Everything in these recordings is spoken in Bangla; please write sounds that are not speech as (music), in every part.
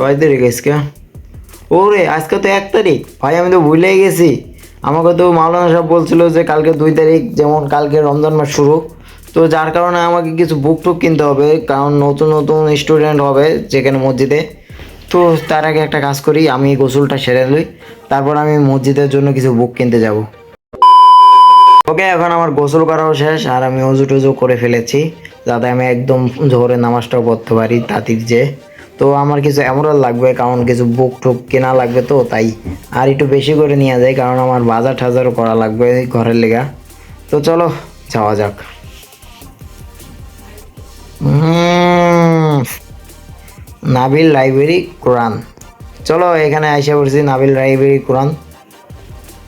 কয় তারিখ আজকে? ওরে, আজকে তো এক তারিখ। ভাই, আমি তো ভুলেই গেছি। আমাকে তো মাওলানা সাহেব বলছিল যে কালকে দুই তারিখ, যেমন কালকে রমজান মাস শুরু। তো যার কারণে আমাকে কিছু বুক টুক কিনতে হবে, কারণ নতুন নতুন স্টুডেন্ট হবে যেখানে মসজিদে। তো তার আগে একটা কাজ করি, আমি গোসলটা সেরে লই তারপর আমি মসজিদের জন্য কিছু বুক কিনতে যাব। ওকে, এখন আমার গোসল করাও শেষ, আর আমি অজু টজু করে ফেলেছি। যাতে আমি একদম জোহরে নামাজটাও পড়তে পারি, তাঁতির যে। তো আমার কিছু এমরাল লাগবে, কারণ কিছু বুক টুক কেনা লাগবে তো, তাই আর একটু বেশি করে নিয়ে যায় কারণ আমার বাজার টাজারও করা লাগবে ঘরের লেগা। তো চলো, যাওয়া যাক। নাবিল লাইব্রেরি কোরআন। চলো, এখানে আইসা পড়ছি, নাবিল লাইব্রেরি কোরআন।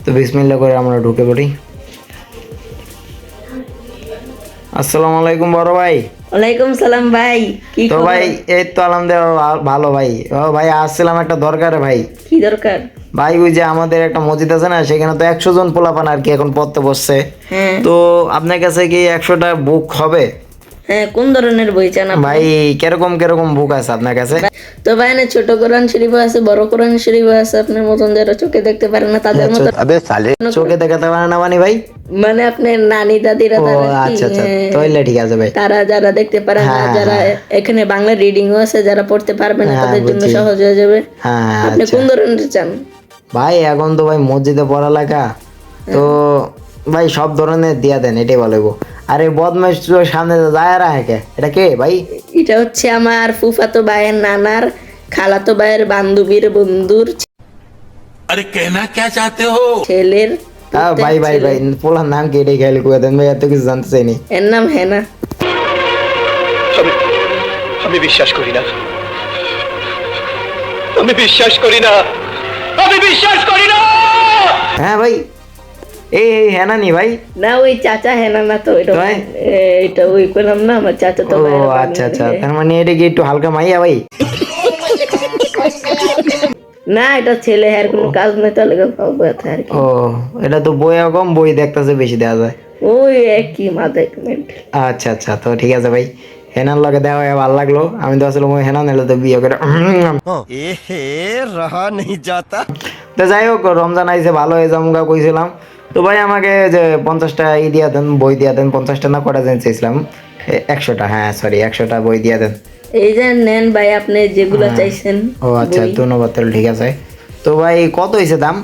তো বিসমিল্লা করে আমরা ঢুকে পড়ি। আসসালামু আলাইকুম বড় ভাই। ওয়ালাইকুম সালাম ভাই কি তো ভাই এই তো আলহামদুলিল্লাহ ভালো ভাই। ও ভাই আসছিলাম একটা দরকারে ভাই। কি দরকার? ভাই ওই যে আমাদের একটা মসজিদ আছে না সেখানে তো একশো জন পোলাপান আর কি এখন পড়তে বসছে। হ্যাঁ। তো আপনার কাছে কি একশোটা বুক হবে? কোন ধরনের বই চান ভাই কীরকম কীরকম বুক আছে আপনার কাছে? তো ভাই না ছোট কোরআন শরীফ আছে বড় কোরআন শরীফ আছে আপনার মতন যারা চোখে দেখতে পারে না তাদের মতো চোখে দেখাতে পারে না মানে ভাই? মানে আপনার নানি দাদিরা তারা আচ্ছা আচ্ছা হ্যাঁ, তাহলে ঠিক আছে ভাই। তারা যারা দেখতে পারে না হ্যাঁ, যারা এখানে বাংলা রিডিংও আছে যারা পড়তে পারবে না হ্যাঁ, তাদের জন্য সহজ হয়ে যাবে। হ্যাঁ আপনি কোন ধরনের চান? ভাই এখন তো ভাই মসজিদে পড়া পড়ালেখা তো ভাই সব ধরনের দিয়া দেন এটাই বলব আরে বদমাস চুয়ার সামনে তো যায় রাখে কে এটা কে ভাই? এটা হচ্ছে আমার ফুফাতো ভাইয়ের নানার খালাতো ভাইয়ের বান্ধবীর বন্ধুর আরে কেনা কে চাতে হো? ছেলের ভাই ভাই ভাই পোলার নাম কে এটাই খেয়াল করে দেন? ভাই এত কিছু জানতে চাইনি। এর নাম হেনা। আমি বিশ্বাস করি না। আমি বিশ্বাস করি না। আমি বিশ্বাস করি না! হ্যাঁ ভাই। এই এই হ্যাঁ না নি ভাই। না ওই চাচা হেনা না তো এটা এটা ওই করলাম না আমার চাচা তো ও আচ্ছা আচ্ছা। তার মানে এটা কি একটু হালকা মাইয়া ভাই? না এটা ছেলে হ্যার কোনো কাজ নেই তাহলে আর কি। ও এটা তো বই কম বই দেখতেছে বেশি দেওয়া যায়। ওই একই মাথা আচ্ছা আচ্ছা তো ঠিক আছে ভাই। হেনার লগে দেওয়া হয়ে ভালো লাগল। আমি তো আসলে হেনা নিলে তো বিয়ে করে এহে নেই যাতা। তো যাই হোক রমজান আইসে ভালো হয়ে কইছিলাম। তো ভাই আমাকে যে পঞ্চাশটা ই দিয়া দেন বই দিয়া দেন পঞ্চাশটা না কটা দেন চাইছিলাম? একশোটা হ্যাঁ সরি একশোটা বই দিয়া দেন। এই যে নেন ভাই আপনি যেগুলো চাইছেন ও আচ্ছা ধন্যবাদ তাহলে ঠিক আছে। তো ভাই কত হয়েছে দাম?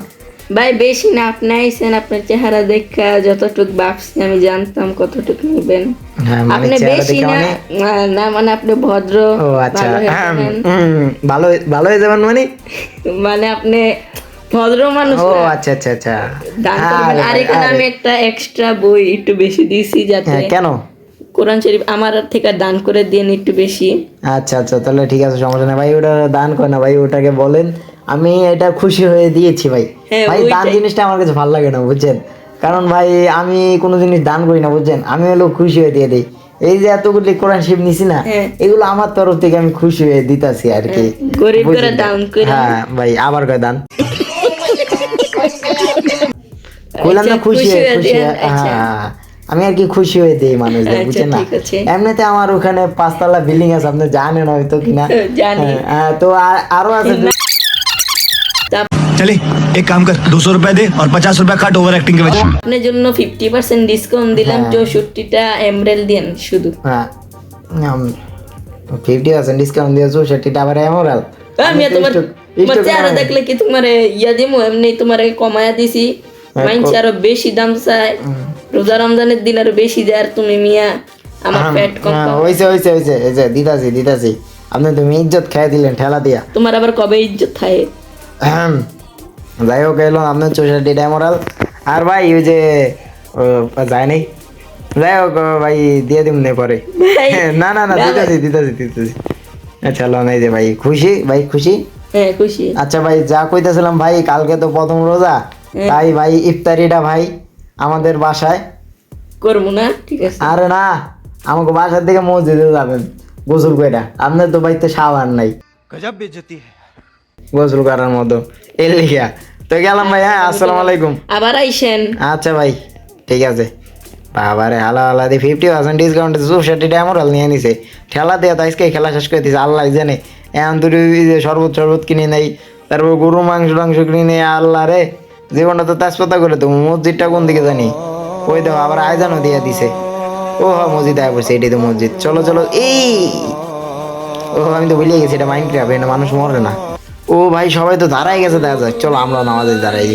ভাই বেশি না আপনি আইছেন আপনার চেহারা দেখা যতটুকু ভাবছি আমি জানতাম কতটুকু নেবেন। হ্যাঁ মানে আপনি বেশি না মানে না মানে আপনি ভদ্র আচ্ছা ভালো ভালো হয়ে যাবেন মানে? মানে আপনি ভদ্র মানুষ ও আচ্ছা আচ্ছা আচ্ছা। আরে এখানে আমি একটা এক্সট্রা বই একটু বেশি দিছি যাতে হ্যাঁ কেন? কোরআন শরীফ আমার থেকে দান করে দিন একটু বেশি। আচ্ছা আচ্ছা তাহলে ঠিক আছে সমস্যা ভাই ওটা দান করে না ভাই ওটাকে বলেন। আমি এটা খুশি হয়ে দিয়েছি ভাই। হ্যাঁ, ভাই দান জিনিসটা আমার কাছে ভালো লাগে না বুঝছেন? কারণ ভাই আমি কোনো জিনিস দান করি না বুঝছেন? আমি হলো খুশি হয়ে দিয়ে দিই। এই যে এতগুলি কোরআন শিব নিছি না হ্যাঁ। এগুলো আমার তরফ থেকে আমি খুশি হয়ে দিতাছি আর কি। করে হ্যাঁ ভাই আবার কয় দান? কইলাম না আচ্ছা, খুশি হয়ে হয়ে খুশি হয়ে- আচ্ছা। হ্যাঁ আমি আর কি খুশি হয়ে দিই মানুষদের আচ্ছা, বুঝছেন না? এমনিতে আমার ওখানে পাঁচতলা বিল্ডিং আছে আপনি জানেন হয়তো কিনা। হ্যাঁ, হ্যাঁ, তো আরও আছে চলে এক কাম কর দুশো রুপিয়া দে আর পঞ্চাশ রুপিয়া কাট ওভার অ্যাক্টিং কে বেচে আপনার জন্য ফিফটি পার্সেন্ট ডিসকাউন্ট দিলাম চৌষট্টিটা এমরেল দেন শুধু হ্যাঁ ফিফটি পার্সেন্ট ডিসকাউন্ট দিয়ে চৌষট্টিটা আবার এমরাল আমি তোমার তোমার চেহারা দেখলে কি তোমার ইয়া দিমু এমনি তোমার কমায়া দিছি মাইনছে আরও বেশি দাম চাই রোজা রমজানের দিন আরও বেশি দেয় আর তুমি মিয়া আমার পেট কম হইছে হইছে হইছে এই যে দিদাসি দিদাসি আপনি তুমি ইজ্জত খেয়ে দিলেন ঠেলা দিয়া তোমার আবার কবে ইজ্জত খায় যাই হোক এলো আপনার চৌষট্টি ড্যামোরাল আর ভাই ওই যে যায় নাই। যাই হোক ভাই দিয়ে দিব নে পরে। না না না দিতেছি দিতেছি দিতেছি আচ্ছা লো নাই যে ভাই খুশি? ভাই খুশি? হ্যাঁ খুশি। আচ্ছা ভাই যা কইতেছিলাম ভাই কালকে তো প্রথম রোজা। হ্যাঁ। তাই ভাই ইফতারিটা ভাই আমাদের বাসায়। করব না ঠিক আছে। আরে না আমাকে বাসার থেকে মসজিদে যাবেন গোসল কইরা। আপনার তো ভাই তো সাবান নাই। গজব বেজতি হ্যায় গোসল করার মতো। এর লিগা। তো গেলাম ভাই হ্যাঁ আসসালামু আলাইকুম। আবার আইসেন। আচ্ছা ভাই ঠিক আছে। বাবারে হালা দিয়ে ফিফটি পার্সেন্ট ডিসকাউন্টে চৌষট্টি নিয়ে নিছে। ঠেলা দিয়ে তো আজকে খেলা শেষ করে আল্লাহ জানে। এখন দুটো শরবত শরবত কিনে নেই তারপর গরু মাংস টাংস কিনে নেই আল্লাহ রে। জীবনটা তো তেজপাতা করে তো মসজিদটা কোন দিকে জানি? ওই দেখো আবার আয়জানও দিয়ে দিছে। ও হ মসজিদ আয় পড়ছে এটাই তো মসজিদ। চলো চলো এই। ও আমি তো ভুলিয়ে গেছি এটা মাইন্ড ক্রাফ এটা মানুষ মরে না। ও ভাই সবাই তো দাঁড়াই গেছে দেখা যায় চলো আমরা নামাজে দাঁড়াই।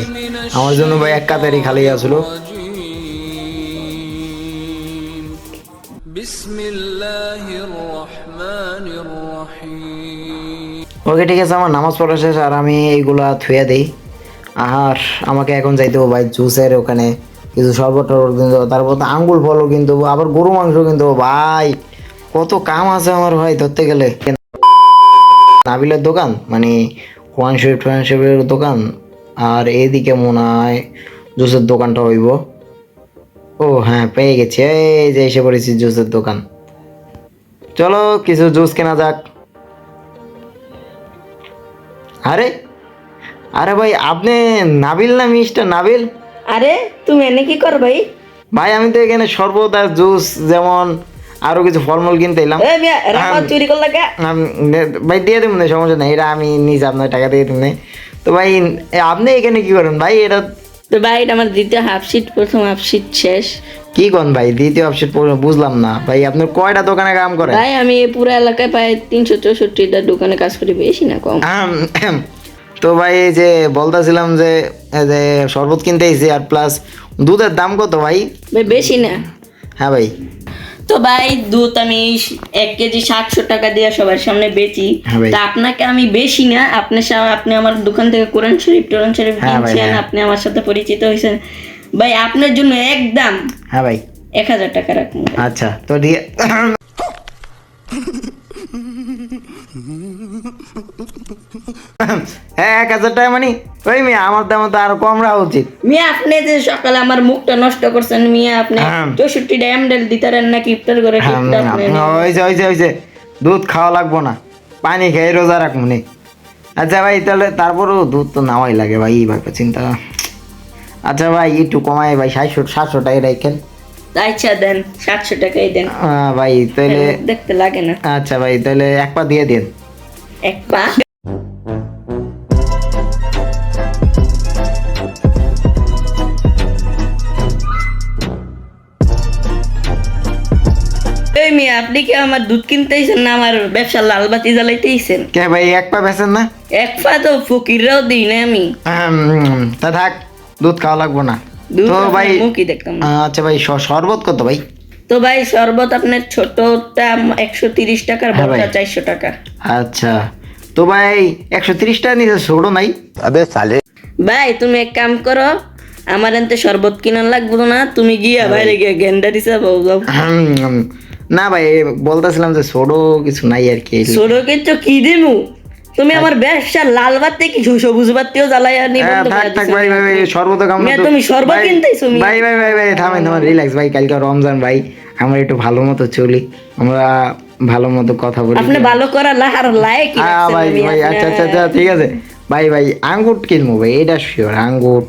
আমার জন্য ভাই এক কাতারি খালি আসলো ওকে ঠিক আছে আমার নামাজ পড়া শেষ আর আমি এইগুলা থুয়ে দিই। আর আমাকে এখন যাইতে ভাই জুসের ওখানে। কিছু শরবত কিনতে তারপর তো আঙ্গুল ফলও কিনতে আবার গরু মাংস কিনতে ভাই কত কাম আছে আমার ভাই ধরতে গেলে। নাবিলের দোকান মানে ওয়ান শেপ ওয়ান শেপের দোকান আর এদিকে মনে হয় জুসের দোকানটা হইব। ও হ্যাঁ পেয়ে গেছি। এই যে এসে পড়েছি জুসের দোকান। চলো কিছু জুস কেনা যাক। আরে আরে ভাই আপনি নাবিল না মিস্টার নাবিল? আরে তুমি এনে কি কর ভাই? ভাই আমি তো এখানে আর জুস যেমন আরও কিছু ফলমূল কিনতে এলাম। চুরি করলা ভাই দিয়ে দেবেন না সমস্যা নেই এটা আমি নিজে আপনার টাকা দিয়ে দেবেন তো ভাই আপনি এখানে কি করেন? ভাই এটা তো ভাই এটা আমার দ্বিতীয় হাফ শিট প্রথম হাফ শিট শেষ। কি করেন ভাই দ্বিতীয় অপশন বুঝলাম না। ভাই আপনার কয়টা দোকানে কাম করেন ভাই আমি এই পুরো এলাকায় প্রায় তিনশো চৌষট্টিটা দোকানে কাজ করি বেশি না কম। তো ভাই যে বলতেছিলাম যে এই যে শরবত কিনতে এসেছি আর প্লাস দুধের দাম কত ভাই? ভাই বেশি না। হ্যাঁ ভাই। তো ভাই দুধ আমি এক কেজি সাতশো টাকা দিয়ে সবার সামনে বেচি। হ্যাঁ তা আপনাকে আমি বেশি না আপনার আপনি আমার দোকান থেকে কোরআন শরীফ টোরান শরীফ হ্যাঁ কিনছেন হ্যাঁ। আপনি আমার সাথে পরিচিত হয়েছেন। ভাই আপনার জন্য একদম হ্যাঁ ভাই। এক হাজার টাকা রাখুন। আচ্ছা তো ঠিক হ্যাঁ এক হাজার টাকা মানে। ওই মেয়ে আমার দাম তো আরও কম রাখা উচিত। মিয়া আপনি যে সকালে আমার মুখটা নষ্ট করছেন মিয়া আপনি হ্যাঁ। চৌষট্টি ড্যাম ডেল দিতারেন নাকি ইফতার করে হ্যাঁ, টিপটা আপনি হয়েছে হয়েছে হয়েছে দুধ খাওয়া লাগবো না। পানি খেয়ে রোজা রাখব নি। আচ্ছা ভাই তাহলে তারপরেও দুধ তো নামাই লাগে ভাই এইভাবে চিন্তা। আচ্ছা ভাই একটু কমাই ভাই সাতশো সাতশো টাকা রাখেন। আচ্ছা দেন সাতশো টাকাই দেন। ভাই তাহলে দেখতে লাগে না। আচ্ছা ভাই তাহলে এক পা দিয়ে দিন। এক পা? এই মিয়া আপনি কি আমার দুধ কিনতেইছেন না আমার ব্যবসা লালবাতি জ্বালাইতেইছেন কে ভাই এক পা বেছেন না? এক পা তো ফকিররাও দিই না আমি তা থাক দুধ খাওয়া লাগবো না। তো ভাই মুখই দেখতাম আচ্ছা ভাই শরবত কত ভাই? তো ভাই শরবত আপনার ছোটটা একশো তিরিশ টাকার হ্যাঁ বড়টা চারশো টাকা। আচ্ছা। তো ভাই একশো তিরিশ টাকা ছোটো নাই? ভাই তুমি এক কাম করো আমার এনতে শরবত কিনার লাগবো না তুমি গিয়া বাইরে গিয়ে গেন্ডা দিছা বউ যাও। না ভাই বলতেছিলাম যে ছোটো কিছু নাই আর কি। সড়কে তো কি দিমু? তুমি আমার ব্যবসা সবুজ বাতিও জ্বালাই আর হ্যাঁ, থাক থাক ভাই ভাই মিয়া, তুমি কিনতেছো, মিয়া। ভাই ভাই ভাই ভাই থামেন থামেন রিল্যাক্স ভাই কালকে রমজান ভাই আমরা একটু ভালো মতো চলি। আমরা ভালো মতো কথা বলি আপনি ভালো করা লাহার হ্যাঁ ভাই ভাই আচ্ছা আচ্ছা আচ্ছা ঠিক আছে। ভাই ভাই আঙ্গুর কিনবো ভাই এটা শিওর আঙ্গুর।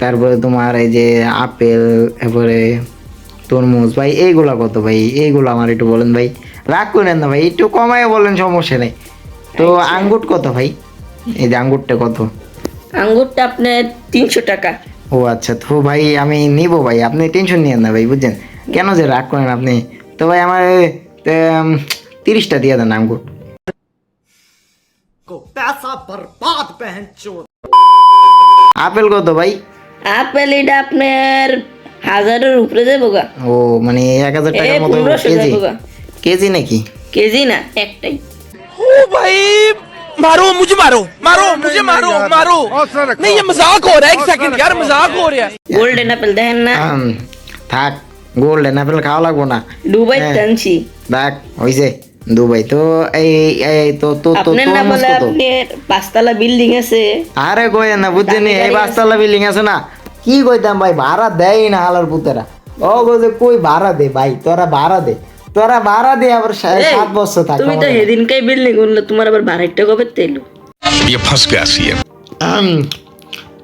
তারপরে তোমার এই যে আপেল এরপরে তরমুজ ভাই এইগুলা কত ভাই? এইগুলো আমার একটু বলেন ভাই। রাগ করেন না ভাই একটু কমায় বলেন সমস্যা নেই। তো আঙ্গুর কত ভাই? এই যে আঙ্গুরটা কত? আঙ্গুরটা আপনার তিনশো টাকা। ও আচ্ছা তো ভাই আমি নিব ভাই আপনি টেনশন নিয়েন না ভাই বুঝছেন? কেন যে রাগ করেন আপনি? তো ভাই আমার তিরিশটা দিয়ে দেন আঙ্গুর। আপেল কত ভাই? আপেল এটা আপনার হাজারের উপরে যাব গা। ও মানে এক হাজার টাকার মতো কেজি? কেজি নাকি? কেজি না একটাই। ओ भाई मारो मुझे मारो मारो मुझे मारो मारो नहीं ये मजाक हो रहा है एक सेकंड यार मजाक हो रहा है গোল্ডেন আপেল দেখেন না আম, থাক গোল্ডেন আপেল খাওয়া লাগবো না দুবাই হ্যাঁ। টানছি দেখ হয়েছে দুবাই তো এই এই তো তো তো আপনার না তরমুজ বলে কত আপনার পাঁচতলা বিল্ডিং আছে আরে কই না বুঝছেন দামি এই গাড়ি বাসতলা বিল্ডিং আছে না কি কইতাম ভাই ভাড়া দেয় না হালার পুতেরা ও যে কই ভাড়া দে ভাই তোরা ভাড়া দে তোরা ভাড়া দিয়ে আবার সাত বছর থাকে তুমি তো সেদিনকাই বিল্ডিং করল তোমার আবার ভাড়াটা কবে তেল? ইয়ে ইয়ে।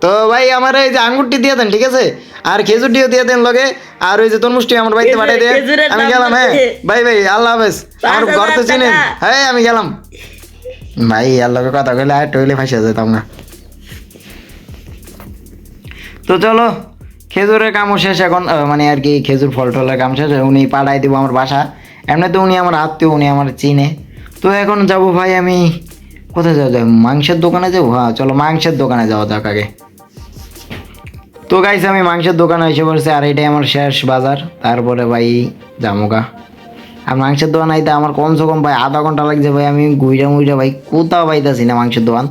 তো ভাই আমার এই যে আঙ্গুরটি দিয়ে দেন ঠিক আছে? আর খেজুরটিও দিয়ে দেন লগে আর ওই যে তরমুজটি আমার বাড়িতে পাঠিয়ে দিয়ে আমি গেলাম হ্যাঁ। ভাই ভাই আল্লাহ হাফেজ। আমার ঘর তো চিনেন। হ্যাঁ আমি গেলাম। ভাই আর লগে কথা কইলে আর টয়লে ফাঁসিয়ে যেতাম না। তো চলো। খেজুরের কামও শেষ এখন মানে আর কি খেজুর ফল টলের কাম শেষ, উনি পাঠাই দিব আমার বাসা। এমনি তো উনি আমার আত্মীয়, উনি আমার চিনে। তো এখন যাব ভাই আমি, কোথায় যাওয়া মাংসের দোকানে যাব? হ্যাঁ চলো মাংসের দোকানে যাওয়া যাক আগে। তো গাইছে আমি মাংসের দোকানে এসে পড়ছি, আর এটাই আমার শেষ বাজার। তারপরে ভাই জামুকা আর মাংসের দোকান আইতে আমার কমসে কম ভাই আধা ঘণ্টা লাগছে ভাই, আমি গুইরা মুইরা ভাই কোথাও পাইতাছি না মাংসের দোকান।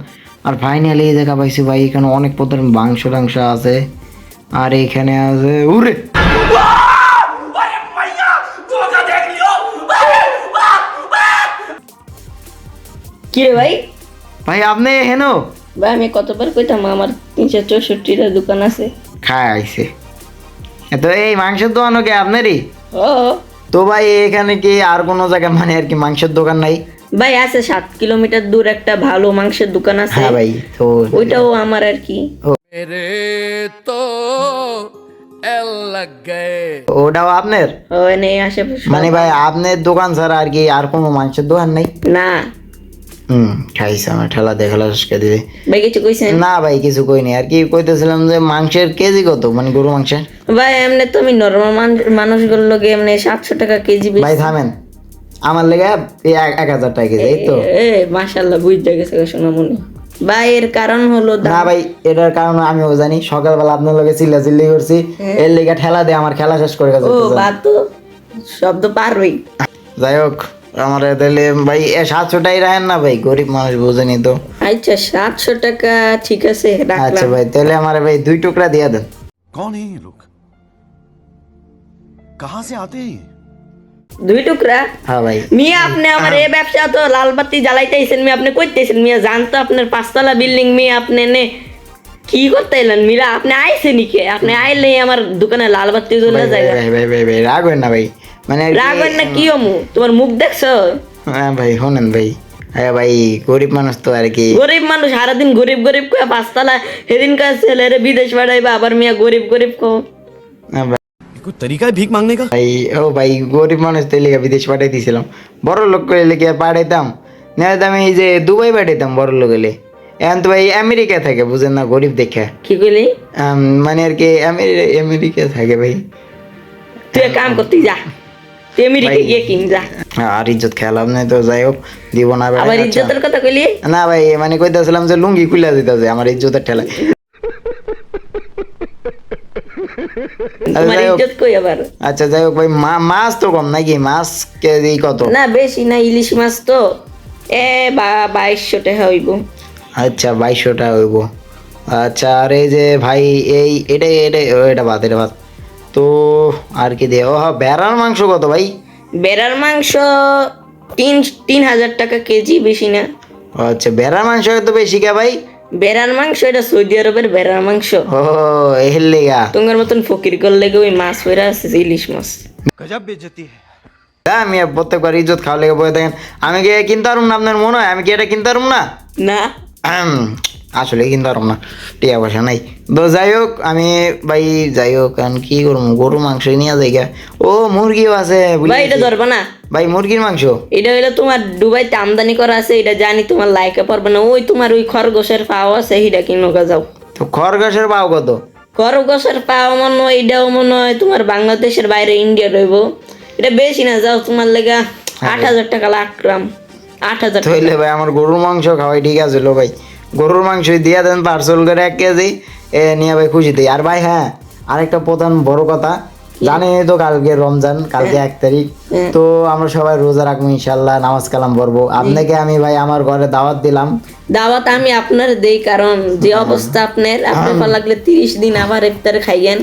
আর ফাইনালি দেখা পাইছি ভাই, এখানে অনেক প্রকার মাংস টাংস আছে। আর এখানে আছে উরে কি রে ভাই? ভাই আপনি হেন ভাই আমি কতবার কইতাম আমার তিনশো চৌষট্টিটা দোকান আছে। খায় আইছে তো এই মাংসের দোকানও কি আপনারই? ও। তো ভাই এখানে কি আর কোনো জায়গায় মানে আর কি মাংসের দোকান নাই? ভাই আছে সাত কিলোমিটার দূর একটা ভালো মাংসের দোকান আছে। হ্যাঁ ভাই তো ওইটাও আমার আর কি। ওটাও আপনার? আশেপাশে। মানে ভাই আপনার দোকান ছাড়া আর কি আর কোনো মাংসের দোকান নেই? না। হুম খাইছে আমার ঠেলা দেখালা শেষকে দিবে। ভাই কিছু কইছেন? না ভাই কিছু কইনি। আর কি কইতেছিলাম যে মাংসের কেজি কত? মানে গরু মাংসের? ভাই এমনি তো আমি নর্মাল মানুষগুলোর লোকে এমনি সাতশো টাকা কেজি ভাই থামেন। আমার লেগে এই এক এক হাজার টাকা কেজি এই তো। এ মাশাল্লাহ বুঝতে গেছে শোনা মনে ভাই এর কারণ হলো না ভাই এটার কারণ জানি। সকালবেলা আপনার লগে চিল্লা চিল্লি করছি হ্যাঁ। এর লেগে ঠেলা দিয়ে আমার খেলা শেষ করে গেছে ও বা তো। শব্দ যাই হোক আমার তাহলে ভাই এ সাতশো টাই রাখেন না ভাই? গরিব মানুষ বুঝেনি তো। আচ্ছা সাতশো টাকা ঠিক আছে আচ্ছা ভাই তাহলে আমার ভাই দুই টুকরা দিয়ে দেন। কোন এই লোক কাহা সে আতে দুই টুকরা? হ্যাঁ ভাই। মিয়া আপনি আমার এই ব্যবসা তো লালবাতি জ্বালাইতেছেন মিয়া। আপনি কইতেছেন মিয়া জানতো আপনার পাঁচতলা বিল্ডিং মিয়া আপনি নে কি করতে এলেন মিরা? আপনি আইসেন নিকে আপনি আইলে আমার দোকানে লালবাতি জ্বলে যায় ভাই ভাই ভাই ভাই না ভাই। মানে আর না কি অমু তোমার মুখ দেখছ? হ্যাঁ ভাই শোনেন ভাই। হ্যাঁ ভাই গরিব মানুষ তো আর কি। গরিব মানুষ সারাদিন গরিব গরিব কয়ে পাঁচতলা সেদিনকার ছেলেরে বিদেশ পাঠাইবা আবার মিয়া গরিব গরিব কো তরিকা ভিক মাংনে কা ভাই ও ভাই গরিব মানুষ তাই লেগে বিদেশ পাঠাই দিয়েছিলাম বড় লোক করে লেগে পাঠাইতাম না আমি এই যে দুবাই পাঠাইতাম বড় লোক এলে এখন তো ভাই আমেরিকা থাকে বুঝেন না গরিব দেখে কি কইলি মানে আর কি আমেরিকা থাকে ভাই তুই কাম করতে যা তুই আমেরিকা গিয়ে কিন যা আর ইজ্জত খেলাম তো যাই হোক দিব না আবার ইজ্জতের কথা কইলি না ভাই মানে কইতাছিলাম যে লুঙ্গি খুলে দিতে আমার ইজ্জতের ঠেলা আচ্ছা যাই হোক। ভাই মাছ তো কম নাকি? মাছ কেজি কত? না বেশি না ইলিশ মাছ তো। এ বা বাইশশো টাকা হইব। আচ্ছা বাইশশোটা হইব। আচ্ছা আর এই যে ভাই এই এটাই এটা এটা বাদ এটা বাদ। তো আর কি দিয়ে? ও বেড়ার মাংস কত ভাই? বেড়ার মাংস তিন তিন হাজার টাকা কেজি বেশি না। আচ্ছা বেড়ার মাংস তো বেশি কে ভাই? বেড়ার মাংস এটা সৌদি আরবের বেড়ার মাংস। ও এর তোমার মতন ফকির কল লেগে ওই মাছ ফেরা আছে ইলিশ মাছ। গজব বেজতি আমি প্রত্যেকবার ইজ্জত খাওয়া লেগে বয়ে থাকেন। আমি কি কিনতে পারুম না আপনার মনে হয়? আমি কি এটা কিনতে পারব না? না। আসলে কিনতে পারব না টিয়া পয়সা নাই। তো যাই হোক আমি ভাই যাই হোক এখন কি করব? গরু মাংস নিয়ে যাই। ও মুরগিও আছে ভাই এটা ধরবা না। ভাই মুরগির মাংস? এটা হইল তোমার দুবাইতে আমদানি করা আছে এটা জানি তোমার লাইকে পারবে না। ওই তোমার ওই খরগোশের পাও আছে সেটা কিনোকা যাও। তো খরগোশের পাও কত? খরগোশের পাও মনে হয় এটাও মনে হয় তোমার বাংলাদেশের বাইরে ইন্ডিয়া রইব এটা বেশি না যাও তোমার লেগা আট হাজার টাকা রাখলাম আট হাজার ভাই আমার গরুর মাংস খাওয়াই ঠিক আছে লো ভাই। গরুর মাংস দিয়ে দেন পার্সেল করে এক কেজি এ নিয়ে ভাই খুশি দিই। আর ভাই হ্যাঁ আরেকটা প্রধান বড় কথা জানেন তো কালকে রমজান কালকে এক তারিখ হ্যাঁ। তো আমরা সবাই রোজা রাখব ইনশাল্লাহ নামাজ কালাম পড়ব। আপনাকে আমি ভাই আমার ঘরে দাওয়াত দিলাম। দাওয়াত আমি আপনার দেই কারণ যে অবস্থা আপনার আপনি ভালো লাগলে তিরিশ দিন আবার ইফতারে খাইয়েন।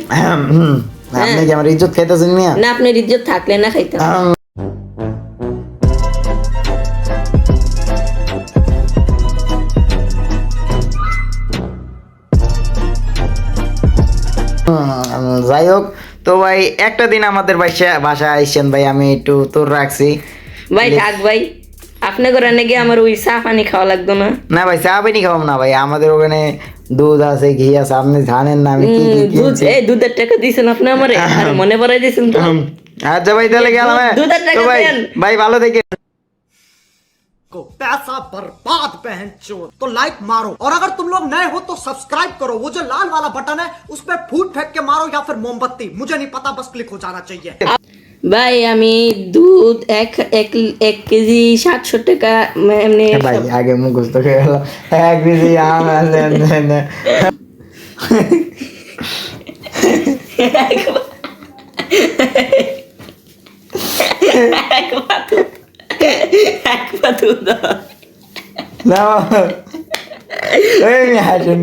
আপনি কি আমার ইজ্জত খাইতেছেন না আপনার ইজ্জত থাকলে না খাইতাম। যাই হোক তো ভাই একটা দিন আমাদের বাসা বাসায় আইসেন ভাই আমি একটু তোর রাখছি। ভাই থাক ভাই আপনি করে নাকি আমার ওই চা পানি খাওয়া লাগতো না। না ভাই চা পানি খাওয়াম না ভাই আমাদের ওখানে দুধ আছে ঘি আছে আপনি জানেন না আমি কি দুধ এই দুধের টাকা দিয়েছেন আপনি আমারে আর মনে পড়াই দিয়েছেন তো। আচ্ছা ভাই তাহলে গেলাম হ্যাঁ? দুধের টাকা ভাই ভাই ভালো থেকে को पैसा बर्बाद पहन चोर तो लाइक मारो और अगर तुम लोग नए हो तो सब्सक्राइब करो वो जो लाल वाला बटन है उस पर फूट फेंक के मारो या फिर मोमबत्ती मुझे नहीं पता बस क्लिक हो जाना चाहिए ভাই আমি দুধ এক এক এক কেজি সাতশো টাকা এমনি ভাই আগে মুখস্থ হয়ে গেল এক কেজি আম আছে, আছে, আছে। এক পাতু (laughs) এক দাও। না এই হাসুন